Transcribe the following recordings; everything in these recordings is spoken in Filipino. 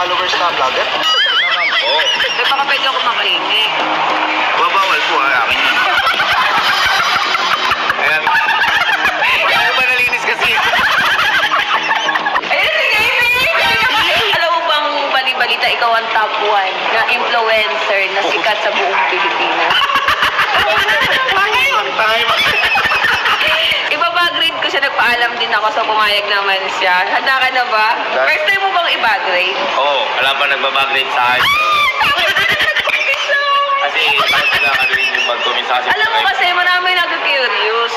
followers na vlogger? Oo. Eh, baka pwede ako makahingi. Babawal po ang akin yun. Ayan. Ano ba nalinis kasi? Ayun, sige, sige. Alam mo bang bali-balita, ikaw ang top one na influencer na sikat sa buong Pilipinas? Mo. Ibabag-grade ko siya, nagpaalam din ako sa pumayag naman siya. Handa ka na ba? First time mo bang ibag-grade? Oo, alam ba nagbabagrade sa akin? Kasi parang sila ka rin yung mag-comment sa akin. Alam mo kasi marami nag-curious.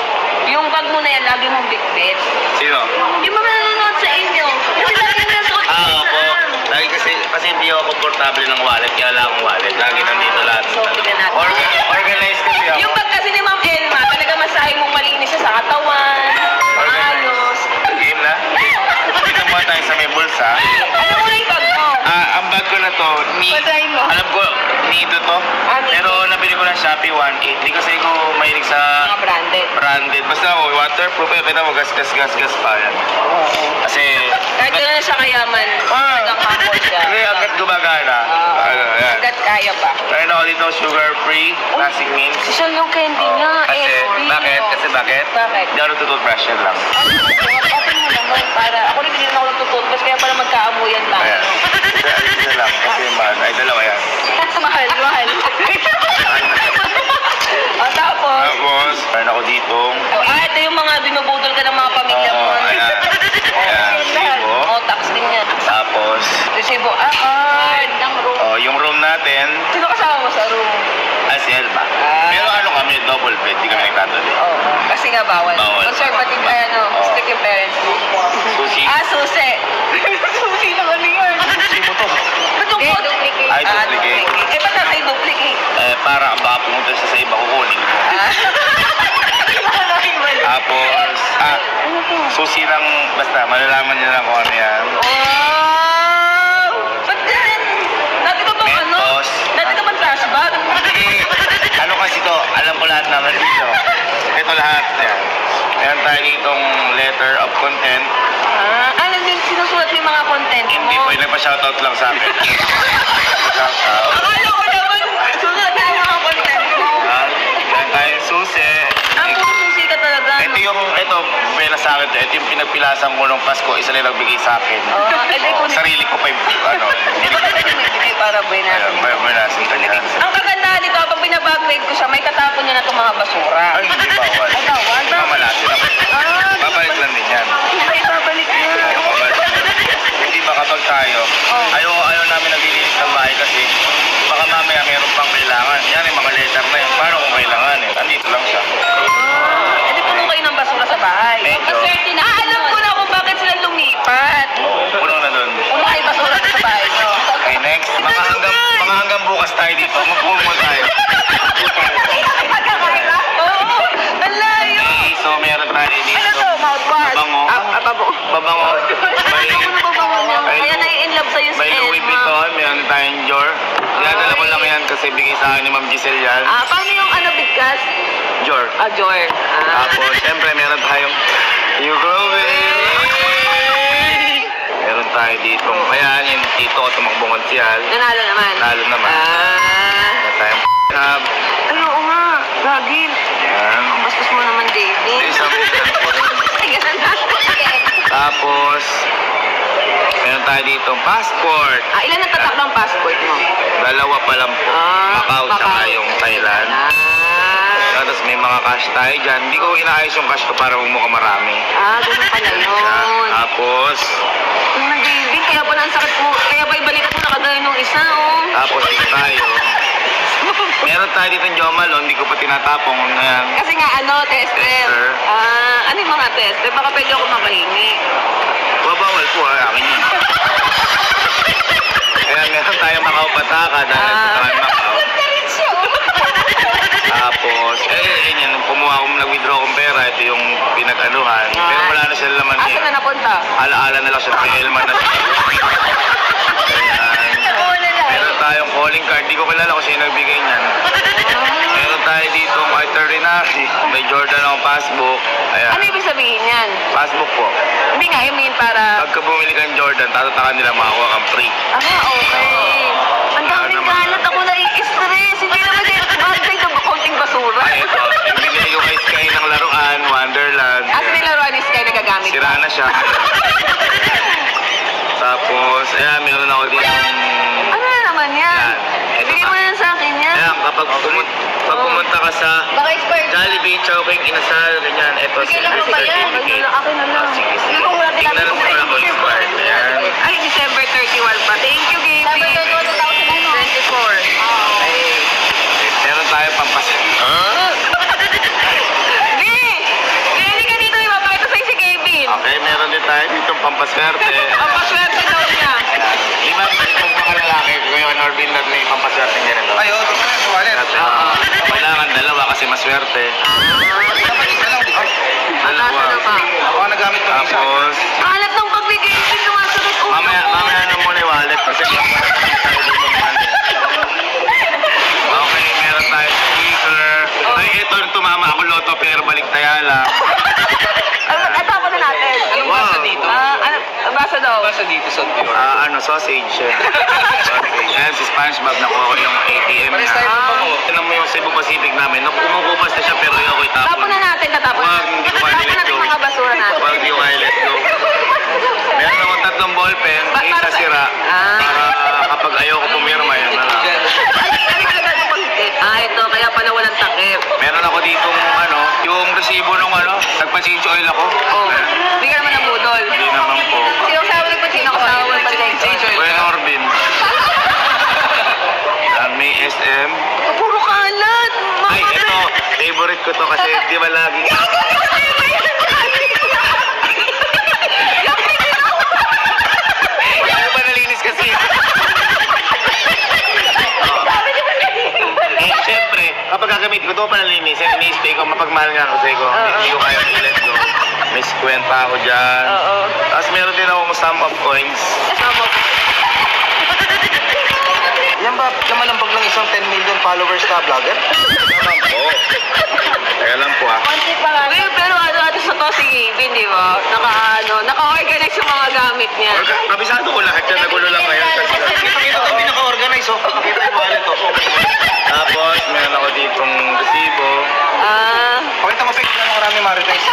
Yung bag mo na yan, lagi mong bitbit. Sino? Yung mga nanonood sa inyo. Kasi lagi mo nasuot Ah, opo. Lagi kasi, kasi hindi ako komportable ng wallet, kaya wala akong wallet. Lagi nandito lahat. So, tignan natin. Orga, organized kasi ako. Yung bag kasi ni Ma'am Elma, sa katawan. Ayos. Game na? Dito muna tayo sa may bulsa. Alam mo na yung bag mo. Ah, ang bag ko na to, ni, Patayin mo. alam ko, Nido to. Ah, Nido. Pero nabili ko ng Shopee 180 kasi ko mahilig sa Mga branded. branded. Basta ako, waterproof. Eh, kita mo, gas, gas, gas, gas pa yan. Kasi, Kahit na siya kayaman, Ah. humble siya. hindi agad gumagana. Ah. ano, yan. Hanggat kaya pa. Meron ako dito sugar-free, classic mint. Social yung candy Oh, niya. Bakit? oh. Bakit? Ako natutoothbrush yan lang. Open mo naman para, ako rin hindi ako nagtututbas, kaya pala magkaamuyan tayo. Ayan. Isa lang. Kasi man, ay dalawa yan. mahal, mahal. o, tapos, Tapos, meron ako dito. ah, ito yung mga binubudol ka ng mga pamilya mo. Oo. Ayan, resibo. Oh, tax din yan. Tapos, Resibo, ah, card. Ng room. oh, yung room natin, Sino kasama mo sa room? ah, si Elma. Ah. Pero ano kami, double bed, di kami nagtatabi. Oo. kasi nga bawal. Bawal. Conservative, ay ano, Oo. strict yung parents mo. Sushi. Ah, susi. susi na kami yun. Sushi mo to. Duplicate. duplicate. Ay, Ah, duplicate. Eh, ba't natin duplicate? Eh, para baka pumunta siya sa iba kukunin ko. Ah. Tapos, ah, sushi lang, basta, malalaman niya lang kung ano yan. Wow! Ba't ganyan? Dati ka bang ano? Mentos. Dati ka bang trash bag? Eh, ano kasi to, alam ko lahat naman dito. Ito lahat, yan. Meron tayo ditong letter of content. Ah, ano din sinusulat mo yung mga content mo? Hindi po, yung nagpa-shoutout lang sa akin. Shoutout. Akala ko naman, sulat na yung mga content mo. Ah, meron tayong susi. Ang puro susi ka talaga. Ito yung, ito, pera sa akin to. Ito yung pinagpilasan ko nung Pasko, isa lang nagbigay sa akin. Oh, eh, di Oh, kunin- sarili ko pa yung, ano, Ito ba din may bigay para buhay Ayun, natin? may may nasin ka. Ang kagandahan nito, pag binabagrade ko siya, may niya na itong mga basura. Ay, hindi bawal. Ay, bawal? Mamalasin ako. Ah, Babalik lang din yan. Ay, babalik na. Babalik. Hindi ba kapag tayo, Oh. ayaw, ayaw namin naglilinis ng bahay kasi baka mamaya meron pang kailangan. Yan yung mga letter na yun. Paano kung kailangan eh? Andito lang siya. Ah, edi puno kayo ng basura sa bahay. Medyo. Ah, alam ko na kung bakit sila lumipat. Oo, puno na dun. Puno kayo basura sa bahay nyo. Okay, next. Mga hanggang, mga hanggang bukas tayo dito. Magpumul tayo. Oo, ang layo. Okay, so meron tayo Ano dito. to, mouthwash? Babango. Ah, ah, babango. May, Ano? May- Kaya na-in love sa'yo si may Louis Elma. Vuitton. Meron tayong Dior. Dinadala ko lang yan kasi bigay sa akin ni Ma'am Giselle yan. Ah, paano yung ano, bigkas? Dior. Ah, Jor. Ah. Tapos, syempre, meron tayong You Grow Meron tayo dito. Ayan, yung tito ko tumakbo konsyal. Nanalo naman. Nalo naman. Ah. Meron tayong hub. Ay, oo nga. Ragil. Ayan. Bastos mo naman, David. Isang isang po. Ay, ganun na. Tapos, meron tayo dito passport. Ah, ilan ang tatak ng passport mo? Dalawa pa lang po. Ah, Macau, Macau. tsaka yung Thailand. Ah. Tapos may mga cash tayo dyan. Hindi ko inaayos yung cash ko para mukha marami. Ah, ganun pala yun. Tapos, Tingnan, David, kaya pala ang sakit mo. Kaya pa ibalik mo na kagaya nung isa, oh. tapos dito tayo. Meron tayo dito yung Jomalo, hindi ko pa tinatapong. Ayan. Kasi nga, ano, tester. Tester. Ah, ano yung mga tester? Baka pwede ako makahingi. Babawal po, ah, akin yun. Ayan, meron tayo Macau Pataka dahil Ah. sa tayo Macau. Tapos, eh, yun yun, kumuha akong nag-withdraw akong pera, ito yung pinag-anuhan. Pero wala na sila laman Asa eh. na napunta? Alaala na lang siya kay Elman na siya. tayong calling card, di ko kilala kung sino nagbigay niyan. Meron tayo dito veterinary. May Jordan akong passbook. Ayan. Ano ibig sabihin yan? Passbook po. Hindi nga, I mean para... Pagka bumili ka ng Jordan, tatatakan nila makakuha kang free. Ah, okay. Ang daming galat ako nai-stress. Hindi naman din bagay ng kaunting basura. Ay, ito. Ibigay ko kay Sky ng laruan, Wonderland. Asa nila Ronnie Sky nagagamit Sira na siya. Tapos, ayan, meron ako dito. Bigay pa. mo lang sa akin yan. Ayan, kapag, pumun pag pumunta ka sa Baka expired. Jollibee, Chowking, Inasal, ganyan, ito, Bigay lang mo ba yan? Akin na lang. Sige, sige. Tingnan mo natin Tingnan natin mo kung ako may expired. Ayan. Ay, December 31 pa. Thank you, Gaby. December 31, 2024. Ay. Meron tayo pampasin. Si. Okay, meron din tayo dito pampaswerte. Ang paswerte daw niya. Di ba, itong mga lalaki, Kuya Norbin, na may pampaswerte niya nito. Ay, oo, ito pala, wallet. Oo. Kailangan dalawa kasi maswerte. Pa. Ako ang nagamit ko isa. Tapos, Alat ng pagbigay, hindi sumasagot ulo mamaya, ko. mamaya na muna yung wallet kasi Okay, meron tayo speaker. Ay, ito yung tumama ako pero balik tayala. Ano, ito ako na natin. Anong Wow. basa dito? Ah, ano, Basa dito sa Dior. Ah, ano, sausage. sausage. Ayan, si SpongeBob nakuha ko yung ATM Pares na. tayo ng bango. Tignan mo yung Cebu Pacific namin. Naku- Kumukupas na siya pero ayaw ko itapon. Tapon na natin, tatapon Wag, hindi ko kaya Tapon let natin go. mga basura natin. Wag yung kaya let go. Meron akong tatlong ballpen, Ba- isa para sa- sira. Ah. Para kapag ayaw ko pumirma, yun na lang. Ah, ito, kaya pala walang takip. Meron ako dito ano, yung resibo nung ano, nagpa-change oil ako. Oh, bigyan naman ng budol. Hindi naman po. Sino ang sawa nagpa-change oil? Sawa nagpa-change oil. Kuya Norbin. Yan, may SM. Puro kalat. Ay, ito, favorite ko to kasi di ba laging... Hindi ba nalinis kasi? Eh, syempre, kapag gagamit ko ito pa nalinis, eh, ini-stay ko, mapagmahal nga kasi ko. Hindi ko kaya i-let go. May 50 pa ako dyan. Oo. Tapos meron din akong stamp of coins. Kasama ko. Yan ba, kamalambag ng isang 10 million followers na vlogger? Naman po. Kaya lang po ah. Konti pa lang. Well, pero ano, ano sa to si Gavin, di ba? Naka, ano, naka-organize yung mga gamit niya. Orga, kabisado ko lahat yan. Nagulo lang. Kasi, Pakita ko pinaka-organize, oh. Pakita yung wallet, oh. tapos, meron ako ditong resibo. Ah, Pakita mo, Pek, na marami marites.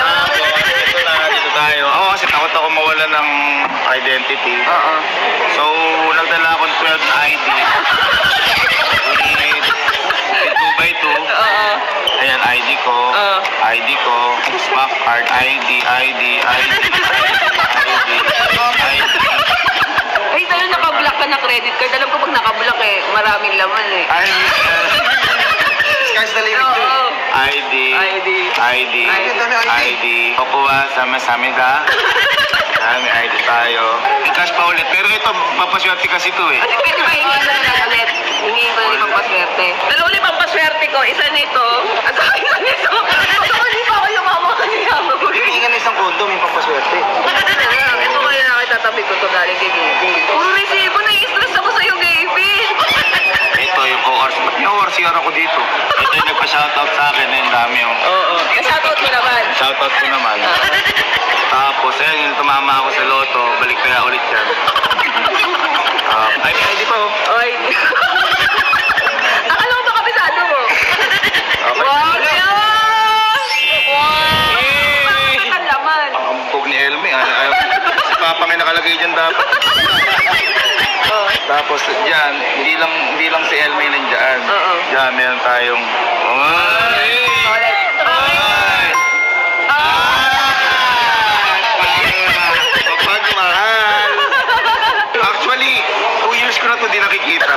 Tapos, ito na, dito tayo. Ako kasi takot ako mawala ng identity. oo. So, nagdala akong 12 na ID. With 2 by 2. Oo. Ayan, ID ko. Oo. ID ko. Smack card, ID, ID, ID, ID, ID. Ay, tayo naka-block ka na credit card. Alam ko pag naka-block eh, maraming laman eh. Ay, uh, Sky's the limit, Oo. ID, ID. ID, ID. ID. Kukuha sa masamida. Yan, may Papaswerte kasi ito eh. Pwede ba hingin na lang ulit? Hingin ko na yung pampaswerte. Dalawa ulit pampaswerte ko. Isa nito. At saka isa nito. Baka hindi pa ako yumaman kanina mo. Hinihingan ng isang condom yung pampaswerte. Ito kaya na itatabi ko to galing kay Gaby. Puro resibo, nai-stress ako sa'yo, Gaby. Ito yung may ORCR ako dito? Ito yung nagpa-shoutout sa akin. Yung dami yung Oo. Shoutout mo naman. shoutout ko naman. Tapos, ayun, yung tumama ako sa loto. Balik kaya ulit yan. Ah, ay, may ID pa oh. Oy. Akala ko ba kabisado mo? Okay. Wow! Wow! Yay! Bakit ang laman? Ang pog ni Elmi. Ay, ay, si Papa may nakalagay dyan dapat. Oh. Tapos dyan, hindi lang hindi lang si Elmi nandiyan. Oo. Dyan, meron tayong... Ay! Ko di nakikita.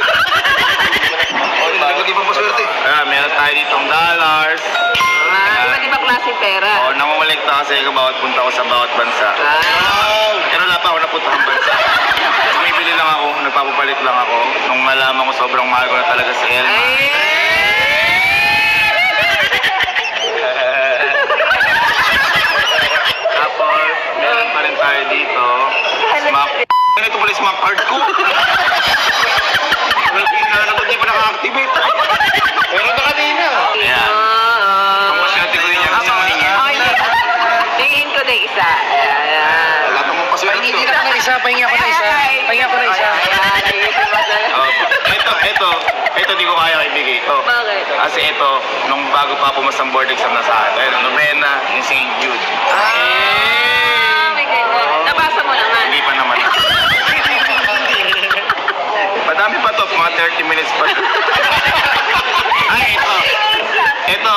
Nalaglag yung pampaswerte. Ah, meron tayo ditong dollars. Ah, iba't ibang klaseng pera. O, namumulekta kasi ako bawat punta ko sa bawat bansa. Ah. Pero wala pa ako napuntahang bansa. Bumibili lang ako, nagpapapalit lang ako. Nung malaman ko sobrang mahal ko na talaga si Elma. Ay! Tapos, meron pa rin tayo dito. Smack. Ganito pala yung smack card ko. Wala pinanap, hindi pa naka-activate. isa. Ayan. Wala pa mong paswerte. Pahingi ako ng isa, pahingi ako ng isa. Pahingi ako ng isa. Ayan, ayusin mo sa... Oh, ito, ito, ito di ko kaya ibigay ito. Bakit? Kasi ito, nung pa pumasang board exam na sa akin, Novena ni St. Jude. Ah, may ganyan. Nabasa mo naman. Hindi pa naman. Madami pa to, mga 30 minutes pa. Ay, ito. Ito,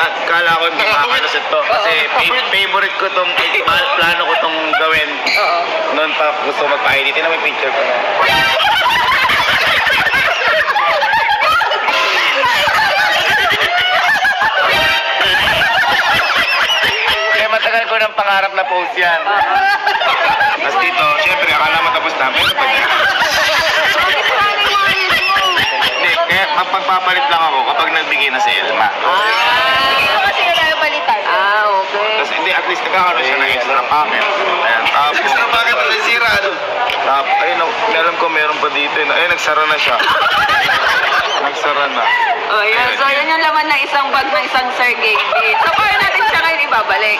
nakala ko hindi makakalusot to. Kasi fa- favorite ko tong, eh, plano ko tong gawin. Oo. Noon pa gusto magpa-edit. Tingnan mo yung picture ko na. Kaya matagal ko ng pangarap na post yan. Tapos dito, syempre, akala mo tapos na. Pero pag... Hindi, kaya mapagpapalit lang ako kapag nagbigay na si Elma. Ah, Kasi wala yung balitan. ah, okay. Tapos hindi, at least nagkakaroon siya ng extra camera. Ayan, tapos... Extra bakit ang sira, ano? Tapos, ayun, alam ko meron pa dito. eh. Ayun, nagsara na siya. Nagsara na. Oh, yan. So, yan yung laman ng isang bag ng isang Sir Gaby. So, paano natin siya ngayon ibabalik?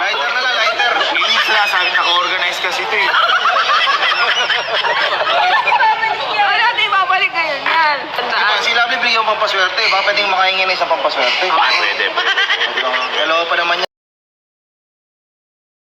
Lighter na lang, lighter. Yun yung sinasabi, naka-organize kasi ito eh. Paano natin ibabalik ngayon yan? Diba, Tandaan. si Lovely bigyan mo pampaswerte. Baka pwedeng makahingi na isang pampaswerte. Ah, pwede. Hello pa naman